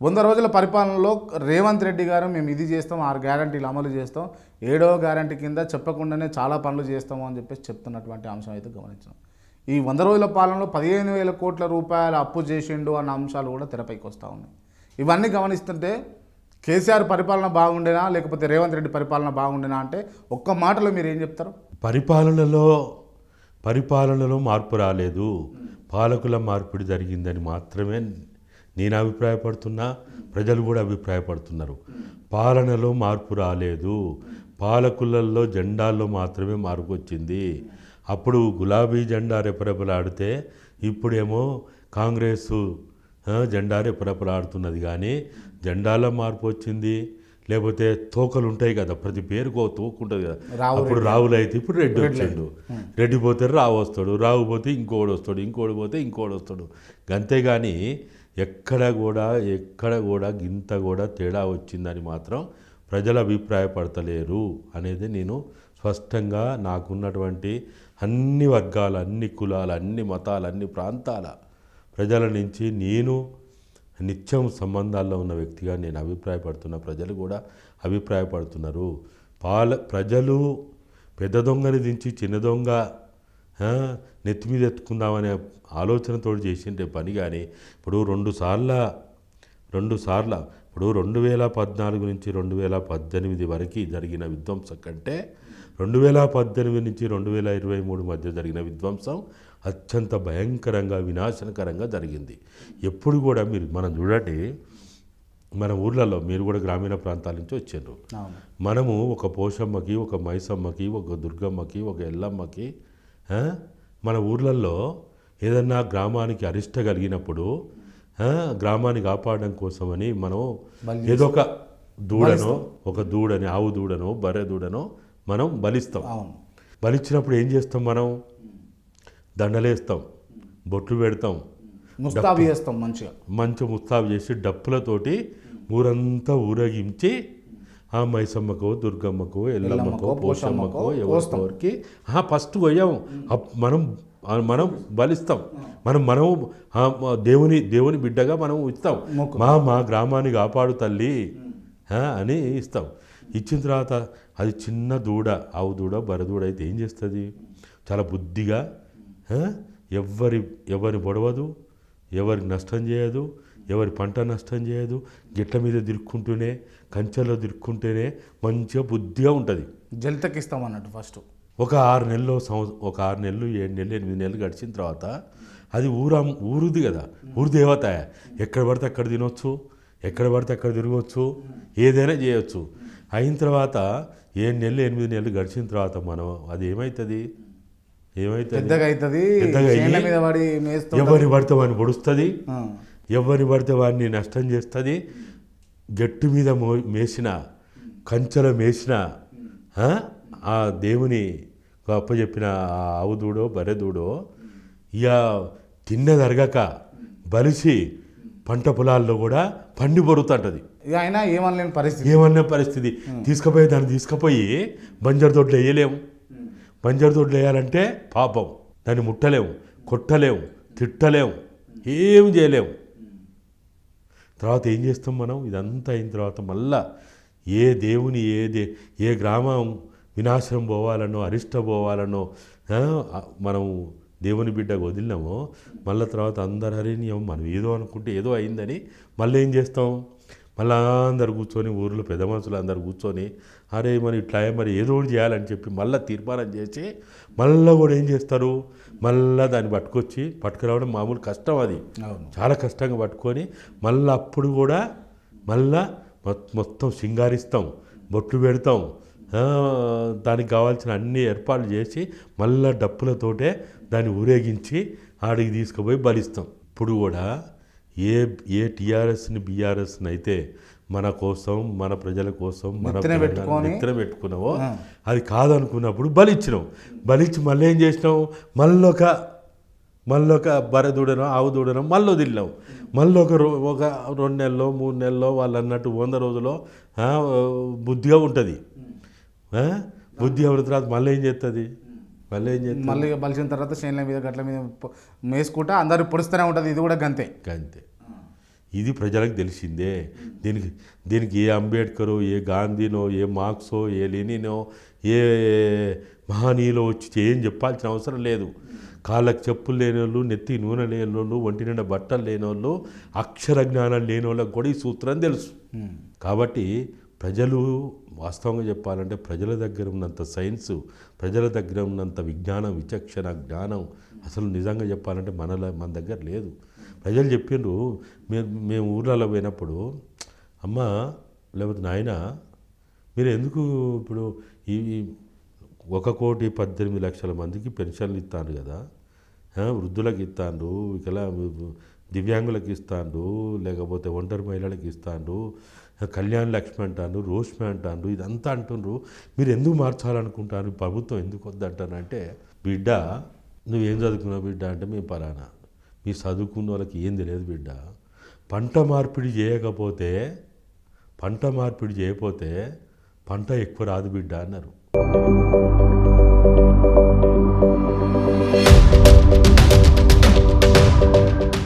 వంద రోజుల పరిపాలనలో రేవంత్ రెడ్డి గారు మేము ఇది చేస్తాం ఆరు గ్యారంటీలు అమలు చేస్తాం ఏడవ గ్యారంటీ కింద చెప్పకుండానే చాలా పనులు చేస్తాము అని చెప్పేసి చెప్తున్నటువంటి అంశం అయితే గమనించాం ఈ వంద రోజుల పాలనలో పదిహేను వేల కోట్ల రూపాయల అప్పు చేసిండు అన్న అంశాలు కూడా తెరపైకి వస్తూ ఉన్నాయి. ఇవన్నీ గమనిస్తుంటే కేసీఆర్ పరిపాలన బాగుండేనా లేకపోతే రేవంత్ రెడ్డి పరిపాలన బాగుండేనా అంటే ఒక్క మాటలో మీరు ఏం చెప్తారు? పరిపాలనలో పరిపాలనలో మార్పు రాలేదు. పాలకుల మార్పిడి జరిగిందని మాత్రమే నేను అభిప్రాయపడుతున్నా ప్రజలు కూడా అభిప్రాయపడుతున్నారు. పాలనలో మార్పు రాలేదు. పాలకులలో జెండాల్లో మాత్రమే మార్పు వచ్చింది అప్పుడు గులాబీ జెండా రెపరెపలాడితే ఇప్పుడేమో కాంగ్రెస్ జెండా రెపరెపలాడుతున్నది. కానీ జెండాలో మార్పు వచ్చింది లేకపోతే తోకలు ఉంటాయి కదా ప్రతి పేరుకు తోక ఉంటుంది కదా. అప్పుడు రావులు అయితే ఇప్పుడు రెడ్డి వచ్చిండు. రెడ్డి పోతే రావు వస్తాడు. రావు పోతే ఇంకోడు వస్తాడు. ఇంకోడు పోతే ఇంకోడు వస్తాడు. అంతేగాని ఎక్కడ కూడా ఎక్కడ కూడా గింత కూడా తేడా వచ్చిందని మాత్రం ప్రజలు అభిప్రాయపడతలేరు అనేది నేను స్పష్టంగా నాకున్నటువంటి అన్ని వర్గాల అన్ని కులాల అన్ని మతాల అన్ని ప్రాంతాల ప్రజల నుంచి నేను నిత్యం సంబంధాల్లో ఉన్న వ్యక్తిగా నేను అభిప్రాయపడుతున్న ప్రజలు కూడా అభిప్రాయపడుతున్నారు. పాల ప్రజలు పెద్ద దొంగని దించి చిన్న దొంగ నెత్తి మీద ఎత్తుకుందామనే ఆలోచనతో చేసిండే పని కానీ ఇప్పుడు రెండు సార్ల రెండు సార్ల ఇప్పుడు రెండు వేల పద్నాలుగు నుంచి రెండు వేల పద్దెనిమిది వరకు జరిగిన విధ్వంసం కంటే రెండు వేల పద్దెనిమిది నుంచి రెండు వేల ఇరవై మూడు మధ్య జరిగిన విధ్వంసం అత్యంత భయంకరంగా వినాశనకరంగా జరిగింది. ఎప్పుడు కూడా మీరు మనం చూడండి మన ఊర్లలో మీరు కూడా గ్రామీణ ప్రాంతాల నుంచి వచ్చారు మనము ఒక పోషమ్మకి ఒక మైసమ్మకి ఒక దుర్గమ్మకి ఒక ఎల్లమ్మకి మన ఊర్లలో ఏదన్నా గ్రామానికి అరిష్ట కలిగినప్పుడు గ్రామాన్ని కాపాడడం కోసమని మనం ఏదో ఒక దూడనో ఒక దూడని ఆవు దూడనో బర్రె దూడనో మనం బలిస్తాం. బలిచ్చినప్పుడు ఏం చేస్తాం మనం? దండలేస్తాం బొట్లు పెడతాం ముస్తాబు చేస్తాం మంచిగా. మంచి ముస్తాబు చేసి డప్పులతోటి ఊరంతా ఊరేగించి ఆ మైసమ్మకో దుర్గమ్మకో ఎల్లమ్మకో పోషమ్మకో ఎవరికి ఫస్ట్ అప్- మనం మనం బలిస్తాం. మనం మనం దేవుని దేవుని బిడ్డగా మనం ఇస్తాం. మా మా గ్రామాన్ని కాపాడు తల్లి అని ఇస్తాం. ఇచ్చిన తర్వాత అది చిన్న దూడ ఆవు దూడ బరదూడ అయితే ఏం చేస్తుంది? చాలా బుద్ధిగా ఎవరి పొడవదు? ఎవరికి నష్టం చేయదు ఎవరి పంట నష్టం చేయదు గిట్ల మీద తిరుక్కుంటూనే కంచెలో తిరుక్కుంటూనే మంచిగా బుద్ధిగా ఉంటుంది. జలితకిస్తాం అన్నట్టు ఫస్ట్ ఒక ఆరు నెలలు సంవత్సరం ఒక ఆరు నెలలు ఏడు నెలలు ఎనిమిది నెలలు గడిచిన తర్వాత అది ఊరా ఊరుది కదా ఊరు దేవత ఎక్కడ పడితే అక్కడ తినొచ్చు ఎక్కడ పడితే అక్కడ తిరగవచ్చు ఏదైనా చేయొచ్చు. అయిన తర్వాత ఏడు నెలలు ఎనిమిది నెలలు గడిచిన తర్వాత మనం అది ఏమవుతుంది మేస్తూ ఎవరిని పడితే వాడిని పొడుస్తుంది ఆ, ఎవరిని పడితే వాడిని నష్టం చేస్తుంది గట్టు మీద మో మేసిన కంచెలో మేసిన ఆ, దేవుని అప్పచెప్పిన ఆ ఆవు దూడో బర్రె దూడో ఇక తిన్నదరగక బలిసి పంట పొలాల్లో కూడా పండి పొడుతుంటుంది ఇక అయినా ఏమనలేని పరిస్థితి. ఏమన్నా పరిస్థితి. తీసుకుపోయి దాన్ని తీసుకుపోయి బంజరు తోటలు వేయలేము. పంజరదొడ్లు వేయాలంటే పాపం. దాన్ని ముట్టలేము కొట్టలేము తిట్టలేము ఏం చేయలేము తర్వాత ఏం చేస్తాం మనం? ఇదంతా అయిన తర్వాత మళ్ళా ఏ దేవుని ఏ దే ఏ గ్రామం వినాశనం పోవాలనో అరిష్ట పోవాలనో మనం దేవుని బిడ్డకు వదిలినామో మళ్ళీ తర్వాత అందరు హరి మనం ఏదో అనుకుంటే ఏదో అయిందని మళ్ళీ ఏం చేస్తాం? మళ్ళీ అందరు కూర్చొని ఊర్లో పెద్ద మనుషులు అందరు కూర్చొని అరే మరి ఇట్లా మరి ఏదో ఒకటి చేయాలని చెప్పి మళ్ళీ తీర్మానం చేసి మళ్ళీ కూడా ఏం చేస్తారు? మళ్ళీ దాన్ని పట్టుకొచ్చి పట్టుకురావడం మామూలు కష్టం అది. చాలా కష్టంగా పట్టుకొని మళ్ళీ అప్పుడు కూడా మళ్ళా మొత్తం సింగారిస్తాం బొట్లు పెడతాం దానికి కావాల్సిన అన్ని ఏర్పాట్లు చేసి మళ్ళా డప్పులతోటే దాన్ని ఊరేగించి ఆడికి తీసుకుపోయి బలిస్తాం. ఇప్పుడు కూడా ఏ ఏ టీఆర్ఎస్ని బీఆర్ఎస్ని అయితే మన కోసం మన ప్రజల కోసం మన నెత్తిన పెట్టుకున్నావో. అది కాదనుకున్నప్పుడు బలిచ్చినాం బలిచ్చి మళ్ళీ ఏం చేసినాం మళ్ళొక మళ్ళీ ఒక బర్రె దూడనో ఆవు దూడనో మళ్ళీ వదిలినాం మళ్ళీ ఒక రో ఒక రెండు నెలలో మూడు నెలలో వాళ్ళు అన్నట్టు వంద రోజులో బుద్ధిగా ఉంటుంది? బుద్ధి ఎవరి తర్వాత మళ్ళీ ఏం చేస్తుంది మళ్ళీ మళ్ళీ బలిసిన తర్వాత చేనుల మీద గట్ల మీద మేసుకుంటా అందరు పొడుస్తూనే ఉంటుంది. ఇది కూడా గంతే. అంతే ఇది ప్రజలకు తెలిసిందే. దీనికి దీనికి ఏ అంబేద్కరో ఏ గాంధీనో ఏ మార్క్సో ఏ లెనినో ఏ మహనీయులో వచ్చి ఏం చెప్పాల్సిన అవసరం లేదు. కాళ్ళకు చెప్పులు లేని వాళ్ళు నెత్తి నూనె లేని వాళ్ళు ఒంటి నిండా బట్టలు లేని వాళ్ళు అక్షర జ్ఞానం లేని వాళ్ళకి కూడా ఈ సూత్రం తెలుసు. కాబట్టి ప్రజలు వాస్తవంగా చెప్పాలంటే ప్రజల దగ్గర ఉన్నంత సైన్స్ ప్రజల దగ్గర ఉన్నంత విజ్ఞానం విచక్షణ జ్ఞానం అసలు నిజంగా చెప్పాలంటే మనలో మన దగ్గర లేదు. ప్రజలు చెప్పిండ్రు మేము మేము ఊర్లలో పోయినప్పుడు అమ్మ లేకపోతే నాయన మీరు ఎందుకు ఇప్పుడు ఈ ఒక కోటి పద్దెనిమిది లక్షల మందికి పెన్షన్లు ఇస్తాను కదా? వృద్ధులకు ఇస్తాను ఇలా దివ్యాంగులకు ఇస్తాండు లేకపోతే ఒంటరి మహిళలకు ఇస్తాండు కళ్యాణ్ లక్ష్మి అంటాను రోష్మి అంటాను ఇదంతా అంటుండ్రు. మీరు ఎందుకు మార్చాలనుకుంటారు? ప్రభుత్వం ఎందుకు వద్దంటానంటే బిడ్డ నువ్వేం చదువుకున్నావు బిడ్డ? అంటే మేము పలానా. మీ చదువుకున్న వాళ్ళకి ఏం తెలియదు బిడ్డ. పంట మార్పిడి చేయకపోతే పంట మార్పిడి చేయకపోతే పంట ఎక్కువ రాదు బిడ్డ అన్నారు.